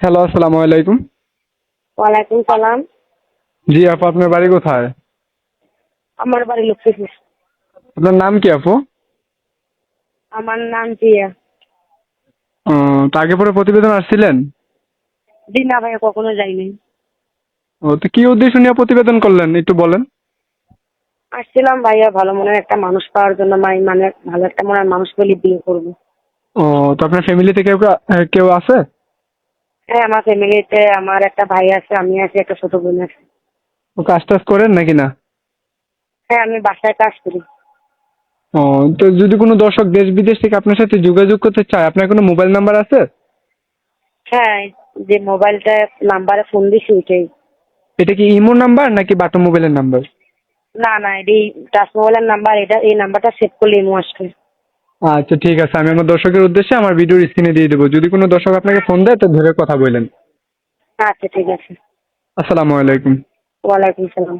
Hello আসসালামু আলাইকুম। ওয়ালাইকুম সালাম। জি আপু আপনার বাড়ি কোথায়? আমার বাড়ি লক্ষ্মীপুর। আপনার নাম কি আপু? আমার নাম জিয়া। ও, তো আগে পরে প্রতিবেদন আসছিলেন? দিনা ভাই কখনো যাইনি ও তো কি উদ্দেশ্য নিয়ে প্রতিবেদন করলেন একটু বলেন? আসছিলাম ভাইয়া ভালো মনের একটা মানুষ পাওয়ার জন্য মাই মানে ভালো একটা মনের মানুষ বলে বিয়ে করব। ও তো আপনার ফ্যামিলিতে কেউ কেউ- কেউ আছে? হ্যাঁ আমার ফ্যামিলিতে আমার একটা ভাই আছে আমি আছি একটা ছোট বোন আছে। ও কাজ টাজ করেন নাকি না? হ্যাঁ আমি বাসায় কাজ করি। ও তো যদি কোনো দর্শক দেশ বিদেশ থেকে আপনার সাথে যোগাযোগ করতে চায় আপনার কোনো মোবাইল নাম্বার আছে? হ্যাঁ যে মোবাইলটা নাম্বারে ফোন দিছি ওইটাই। এটা কি ইমো নাম্বার নাকি বাটো মোবাইলের নাম্বার? না না এটি টাচ মোবাইলের নাম্বার এটা এই নাম্বারটা সেভ করলে ইমো আসবে। আচ্ছা ঠিক আছে। আমি আমার দর্শকের উদ্দেশ্যে আমার ভিডিওর স্ক্রিনে দিয়ে দেবো। যদি কোনো দর্শক আপনাকে ফোন দেয় তো ধরে কথা বললেন আচ্ছা ঠিক আছে। আসসালামু আলাইকুম। ওয়ালাইকুম সালাম